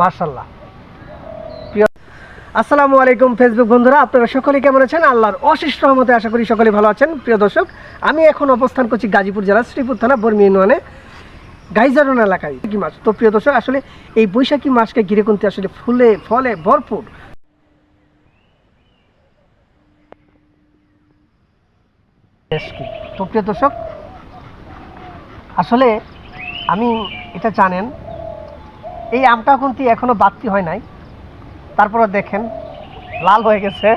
মার্শাল্লাহ আসসালামু আলাইকুম ফেসবুক বন্ধুরা, আপনারা সকলে কেমন আছেন? আল্লাহর অশেষ রহমতে আশা করি সকলে ভালো আছেন। প্রিয় দর্শক, আমি এখন অবস্থান করছি গাজীপুর জেলার শ্রীপুর থানা বর্মি ইউনিয়নে, গাইজারন এলাকায়। কি মাছ তো প্রিয় দর্শক, আসলে এই বৈশাখী মাসকে ঘিরে কিন্তু আসলে ফুলে, ফলে ভরপুর। তো প্রিয় দর্শক, আসলে আমি, এটা জানেন এই আমটা কিন্তু এখনও বাড়তি হয় নাই? তারপরে দেখেন, লাল হয়ে গেছে।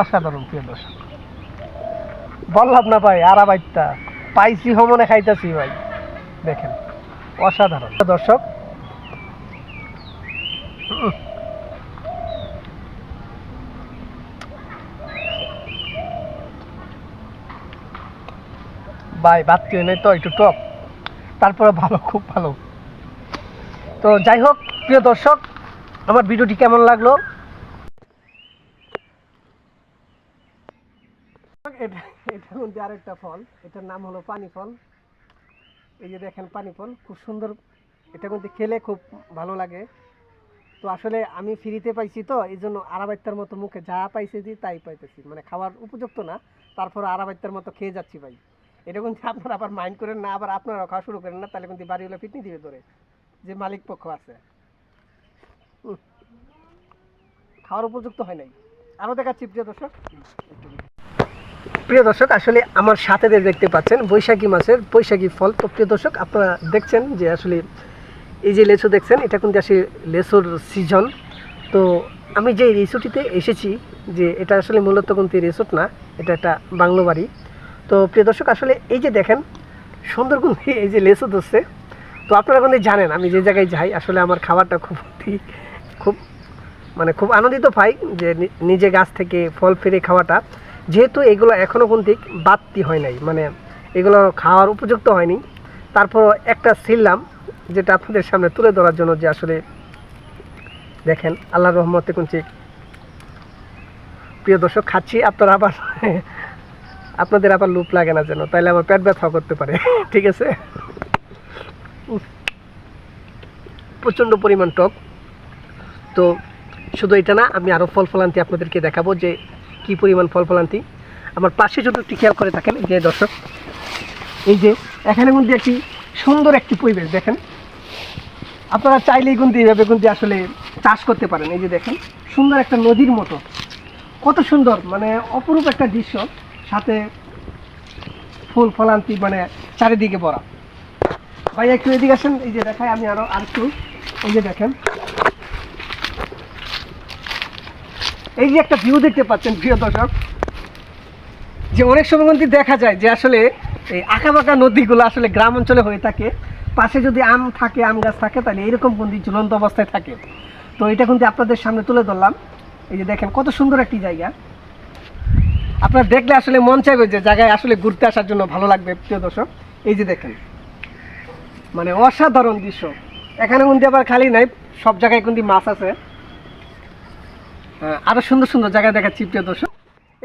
অসাধারণ, প্রিয় দর্শক। বললাম না ভাই আর বাইরটা পাইছি হমনে খাইতেছি ভাই। দেখেন, অসাধারণ। দর্শক, ভাই, বাড়তি হয় নাই তো, একটু টক। তারপরে ভালো, খুব ভালো। তো যাই হোক, প্রিয় দর্শক, আমার ভিডিওটি কেমন লাগল? এটা এটা মধ্যে আরেকটা ফল, এটার নাম হলো পানি ফল এই যে দেখেন পানি ফল খুব সুন্দর এটা কিন্তু খেলে খুব ভালো লাগে। তো আসলে আমি ফ্রিতে পাইছি তো, এই জন্য আড়াবাইতার মতো মুখে যা পাইছি দিই তাই পাইতেছি। মানে খাওয়ার উপযুক্ত না তারপর আড়াবাইতার মতো খেয়ে যাচ্ছি ভাই। এটা কিন্তু আপনারা আবার মাইন্ড করেন না, আবার আপনারা খাওয়া শুরু করেন না, তাহলে কিন্তু বাড়িওয়ালা ফিটনি দিবে ধরে। যে মালিক পক্ষ আছে। খাওয়ার উপযুক্ত হয় নাই। আরও দেখাচ্ছি, প্রিয় দর্শক। প্রিয় দর্শক, আসলে আমার সাথে দেখতে পাচ্ছেন, বৈশাখী মাসের বৈশাখী ফল। তো প্রিয় দর্শক, আপনারা দেখছেন যে আসলে এই যে লেচু দেখছেন, এটা কিন্তু আসলে লেচুর সিজন তো আমি যে রিসোর্টটিতে এসেছি, যে এটা আসলে মূলত কিন্তু রিসোর্ট না, এটা একটা বাংলো বাড়ি। তো প্রিয় দর্শক, আসলে এই যে দেখেন, সুন্দরবন এই যে লেচু ধরছে তো আপনারা কিন্তু জানেন, আমি যে জায়গায় যাই, আসলে আমার খাবারটা খুব খুব মানে খুব আনন্দিত পাই যে নিজে গাছ থেকে ফল ফিরে খাওয়াটা। যেহেতু এগুলো এখনও কিন্তু বাড়তি হয় নাই মানে এগুলো খাওয়ার উপযুক্ত হয়নি। তারপর একটা ছিললাম যেটা আপনাদের সামনে তুলে ধরার জন্য যে আসলে দেখেন, আল্লাহর রহমতে কিন্তু প্রিয় দর্শক, খাচ্ছি, আপনারা আবার আপনাদের আবার লুপ লাগে না যেন, তাইলে আমার পেট ব্যথা করতে পারে, ঠিক আছে? প্রচণ্ড পরিমাণ টক। তো শুধু এটা না, আমি আরও ফল ফলান্তি আপনাদেরকে দেখাবো যে কি পরিমাণ ফল ফলান্তি। আমার পাশে যদি একটু খেয়াল করে থাকেন যে দর্শক, এই যে এখানে কিন্তু একটি সুন্দর একটি পরিবেশ দেখেন। আপনারা চাইলেই কিন্তু এইভাবে কিন্তু আসলে চাষ করতে পারেন। এই যে দেখেন, সুন্দর একটা নদীর মতো। কত সুন্দর মানে অপরূপ একটা দৃশ্য, সাথে ফুল ফলান্তি মানে চারিদিকে ভরা। ভাই, একটু এদিকে আসেন। এই যে দেখাই, আমি আরও আর একটু। এই যে দেখেন। এই যে একটা ভিউ দেখতে পাচ্ছেন, প্রিয় দর্শক। যে অনেক সময় কিন্তু দেখা যায় যে আসলে এই আঁকাবাঁকা নদীগুলো আসলে গ্রাম অঞ্চলে হয়ে থাকে। পাশে যদি আম থাকে, আম গাছ থাকে, তাহলে এরকম কিন্তু ঝুলন্ত অবস্থায় থাকে। তো এটা কিন্তু আপনাদের সামনে তুলে ধরলাম। এই যে দেখেন, কত সুন্দর একটি জায়গা। আপনারা দেখলে আসলে মন চাইবে যে জায়গায় আসলে ঘুরতে আসার জন্য ভালো লাগবে, প্রিয় দর্শক। এই যে দেখেন। মানে অসাধারণ দৃশ্য। এখানে কিন্তু আবার খালি নাই সব জায়গায় কিন্তু মাছ আছে। হ্যাঁ, আরও সুন্দর সুন্দর জায়গা দেখাচ্ছি প্রিয় দর্শক।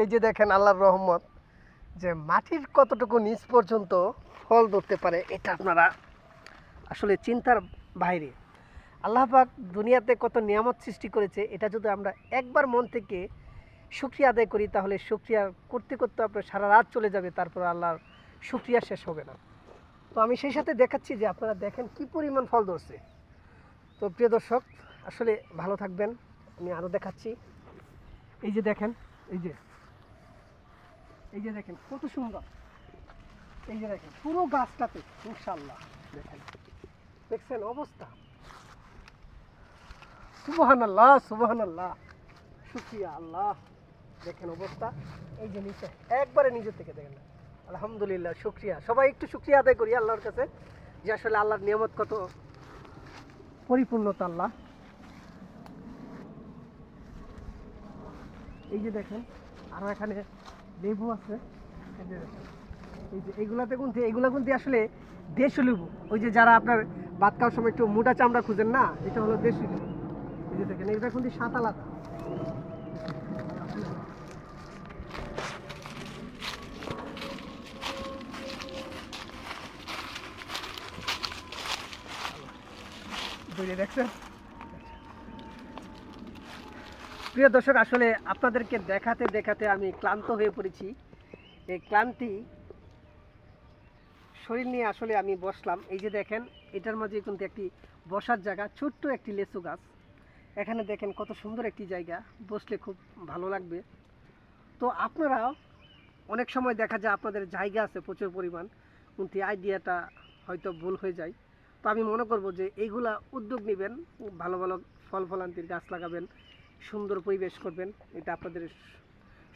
এই যে দেখেন আল্লাহর রহমত যে মাটির কতটুকু নিচ পর্যন্ত ফল ধরতে পারে এটা আপনারা আসলে চিন্তার বাইরে। আল্লাহ পাক দুনিয়াতে কত নিয়ামত সৃষ্টি করেছে এটা যদি আমরা একবার মন থেকে শুক্রিয়া আদায় করি তাহলে শুক্রিয়া করতে করতে আপনার সারা রাত চলে যাবে তারপর আল্লাহর শুক্রিয়া শেষ হবে না। তো আমি সেই সাথে দেখাচ্ছি যে আপনারা দেখেন কি পরিমাণ ফল ধরছে। তো প্রিয় দর্শক, আসলে ভালো থাকবেন, আমি আরও দেখাচ্ছি। এই যে দেখেন, এই যে এই যে দেখেন, কত সুন্দর। এই যে দেখেন, পুরো গাছটাতে ইনশাল্লাহ দেখেন। দেখছেন অবস্থা? সুবহান আল্লাহ সুবহান আল্লাহ শুক্রিয়া আল্লাহ, দেখেন অবস্থা। এই যে নিচে, একবারে নিজে থেকে দেখেন। আলহামদুলিল্লাহ, শুক্রিয়া। সবাই একটু শুক্রিয়া আদায় করি আল্লাহর কাছে যে আসলে আল্লাহর নিয়ামত কত পরিপূর্ণতা আল্লাহ। এই যে দেখেন আরও এখানে লেবু আছে। এই যে দেখেন, এই যে এইগুলাতে কিন্তু এইগুলা কিন্তু আসলে দেশি লেবু? ওই যে যারা আপনার ভাত খাওয়ার সময় একটু মোটা চামড়া খুঁজেন না, এটা হলো দেশি লেবু। এই যে দেখেন এটা কিন্তু সাত আলাদা। দূরে দেখছেন? প্রিয় দর্শক, আসলে আপনাদেরকে দেখাতে দেখাতে আমি ক্লান্ত হয়ে পড়েছি। এই ক্লান্তি শরীর নিয়ে আসলে আমি বসলাম। এই যে দেখেন, এটার মাঝে কিন্তু একটি বসার জায়গা, ছোট্ট একটি লেচু গাছ। এখানে দেখেন কত সুন্দর একটি জায়গা, বসলে খুব ভালো লাগবে। তো আপনারাও অনেক সময় দেখা যায় আপনাদের জায়গা আছে প্রচুর পরিমাণ, কিন্তু আইডিয়াটা হয়তো ভুল হয়ে যায়। আমি মনে করব যে এইগুলা উদ্যোগ নেবেন, ভালো ভালো ফল ফলান্তির গাছ লাগাবেন, সুন্দর পরিবেশ করবেন, এটা আপনাদের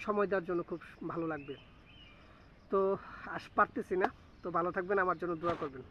সময় দেওয়ার জন্য খুব ভালো লাগবে। তো আস পারতেছি না, তো ভালো থাকবেন, আমার জন্য দোয়া করবেন।